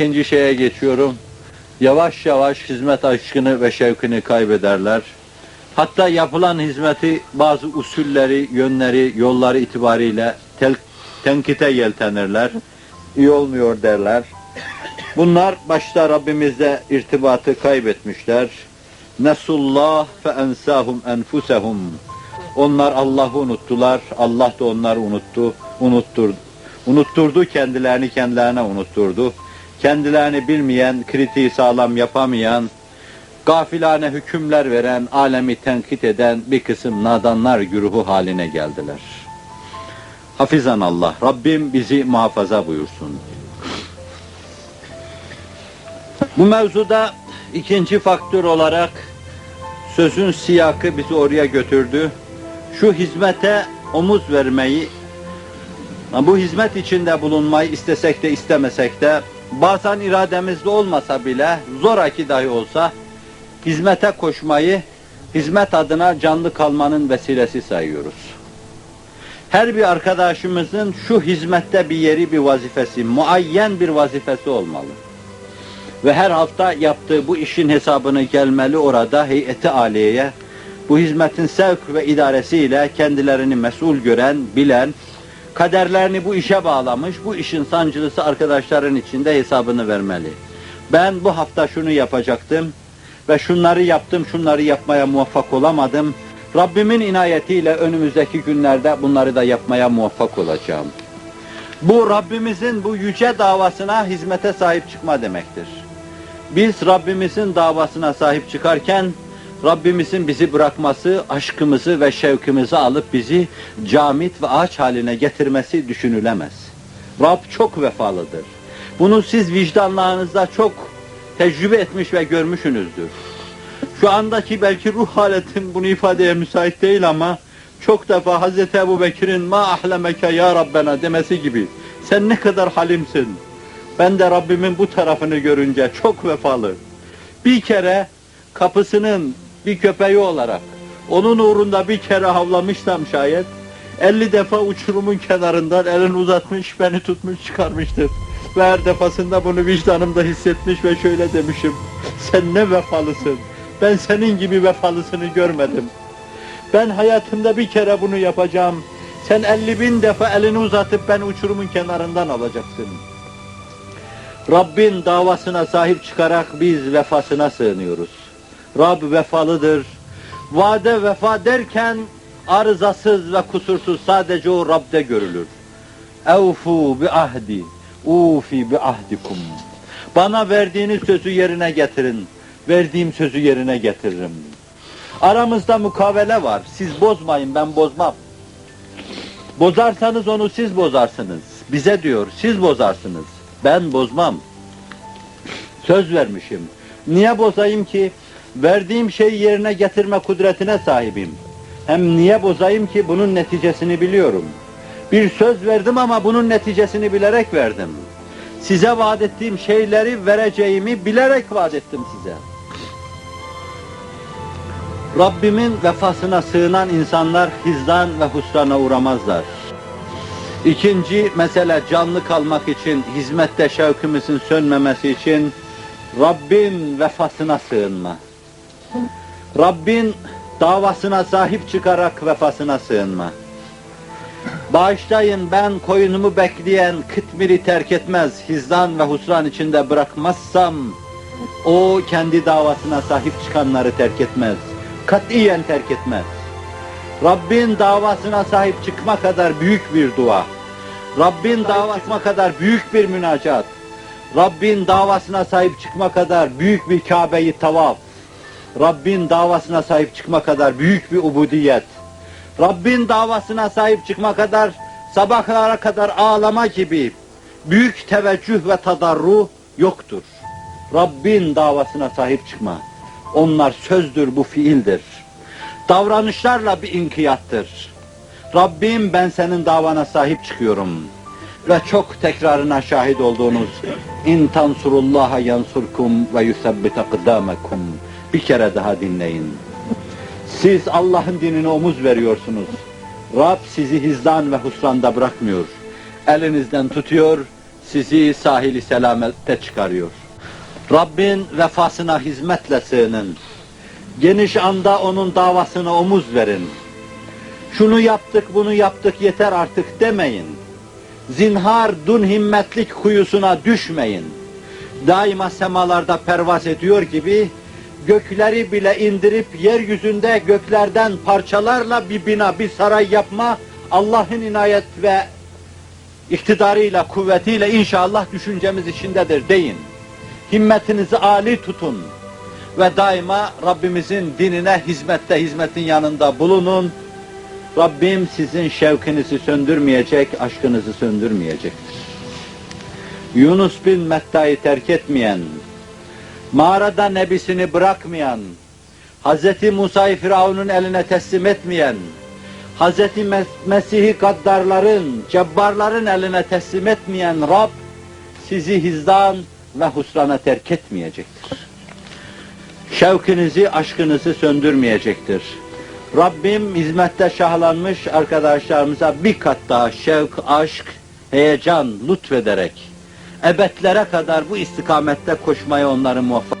ikinci şeye geçiyorum. Yavaş yavaş hizmet aşkını ve şevkini kaybederler. Hatta yapılan hizmeti bazı usulleri, yönleri, yolları itibariyle tel, tenkite yeltenirler. İyi olmuyor derler. Bunlar başta Rabbimizle irtibatı kaybetmişler. Nesullah fe ensahum enfusehum. Onlar Allah'ı unuttular. Allah da onları unuttu, unutturdu. Unutturdu kendilerini kendilerine unutturdu. Kendilerini bilmeyen, kritiği sağlam yapamayan, gafilane hükümler veren, alemi tenkit eden bir kısım nadanlar güruhu haline geldiler. Hafizan Allah, Rabbim bizi muhafaza buyursun. Bu mevzuda ikinci faktör olarak sözün siyakı bizi oraya götürdü. Şu hizmete omuz vermeyi, bu hizmet içinde bulunmayı istesek de istemesek de bazen irademizde olmasa bile zoraki dahi olsa hizmete koşmayı hizmet adına canlı kalmanın vesilesi sayıyoruz. Her bir arkadaşımızın şu hizmette bir yeri, bir vazifesi, muayyen bir vazifesi olmalı. Ve her hafta yaptığı bu işin hesabını gelmeli orada heyeti aliyeye, bu hizmetin sevk ve idaresiyle kendilerini mesul gören, bilen, kaderlerini bu işe bağlamış, bu işin sancılısı arkadaşların içinde hesabını vermeli. Ben bu hafta şunu yapacaktım ve şunları yaptım, şunları yapmaya muvaffak olamadım. Rabbimin inayetiyle önümüzdeki günlerde bunları da yapmaya muvaffak olacağım. Bu Rabbimizin bu yüce davasına hizmete sahip çıkma demektir. Biz Rabbimizin davasına sahip çıkarken Rabbimizin bizi bırakması, aşkımızı ve şevkimizi alıp bizi camit ve ağaç haline getirmesi düşünülemez. Rab çok vefalıdır. Bunu siz vicdanlarınızda çok tecrübe etmiş ve görmüşsünüzdür. Şu andaki belki ruh haletim bunu ifadeye müsait değil ama çok defa Hz. Ebu Bekir'in ma ahlemeke ya Rabbena demesi gibi sen ne kadar halimsin. Ben de Rabbimin bu tarafını görünce çok vefalı. Bir kere kapısının bir köpeği olarak onun uğrunda bir kere havlamışsam şayet 50 defa uçurumun kenarından elini uzatmış beni tutmuş çıkarmıştır. Ve her defasında bunu vicdanımda hissetmiş ve şöyle demişim. Sen ne vefalısın. Ben senin gibi vefalısını görmedim. Ben hayatımda bir kere bunu yapacağım. Sen 50 bin defa elini uzatıp beni uçurumun kenarından alacaksın. Rabbin davasına sahip çıkarak biz vefasına sığınıyoruz. Rab vefalıdır. Vade vefa derken arızasız ve kusursuz sadece o Rab'de görülür. Evfu bi ahdi, ufi bi ahdikum. Bana verdiğiniz sözü yerine getirin. Verdiğim sözü yerine getiririm. Aramızda mukavele var. Siz bozmayın, ben bozmam. Bozarsanız onu siz bozarsınız. Bize diyor, siz bozarsınız. Ben bozmam. Söz vermişim. Niye bozayım ki? Verdiğim şeyi yerine getirme kudretine sahibim. Hem niye bozayım ki? Bunun neticesini biliyorum. Bir söz verdim ama bunun neticesini bilerek verdim. Size vaat ettiğim şeyleri vereceğimi bilerek vaat ettim size. Rabbimin vefasına sığınan insanlar hizdan ve husrana uğramazlar. İkinci mesele canlı kalmak için, hizmette şevkimizin sönmemesi için Rabbin vefasına sığınma. Rabbin davasına sahip çıkarak vefasına sığınma. Bağışlayın ben koyunumu bekleyen kıtmiri terk etmez, hizdan ve husran içinde bırakmazsam o kendi davasına sahip çıkanları terk etmez. Katiyen terk etmez. Rabbin davasına sahip çıkma kadar büyük bir dua. Rabbin davasına kadar büyük bir münacat. Rabbin davasına sahip çıkma kadar büyük bir Kabe'yi tavaf. Rabbin davasına sahip çıkma kadar büyük bir ubudiyet. Rabbin davasına sahip çıkma kadar sabahlara kadar ağlama gibi büyük teveccüh ve tadarru yoktur. Rabbin davasına sahip çıkma. Onlar sözdür, bu fiildir. Davranışlarla bir inkiyattır. Rabbim ben senin davana sahip çıkıyorum. Ve çok tekrarına şahit olduğunuz in tansurullaha yansurkum ve yusabbit akdamekum bir kere daha dinleyin. Siz Allah'ın dinine omuz veriyorsunuz. Rab sizi hizdan ve husranda bırakmıyor. Elinizden tutuyor, sizi sahili selamette çıkarıyor. Rabbin vefasına hizmetle sığının. Geniş anda onun davasına omuz verin. Şunu yaptık, bunu yaptık, yeter artık demeyin. Zinhar dun himmetlik kuyusuna düşmeyin. Daima semalarda pervaz ediyor gibi gökleri bile indirip yeryüzünde göklerden parçalarla bir bina, bir saray yapma Allah'ın inayet ve iktidarıyla, kuvvetiyle inşallah düşüncemiz içindedir deyin. Himmetinizi âli tutun ve daima Rabbimizin dinine hizmette, hizmetin yanında bulunun. Rabbim sizin şevkinizi söndürmeyecek, aşkınızı söndürmeyecektir. Yunus bin Metta'yı terk etmeyen, mağarada nebisini bırakmayan, Hz. Musa'yı Firavun'un eline teslim etmeyen, Hz. Mes- Mesih'i gaddarların, cebbarların eline teslim etmeyen Rab, sizi hizdan ve husrana terk etmeyecektir. Şevkinizi, aşkınızı söndürmeyecektir. Rabbim hizmette şahlanmış arkadaşlarımıza bir kat daha şevk, aşk, heyecan lütfederek ebedlere kadar bu istikamette koşmaya onları muvaffak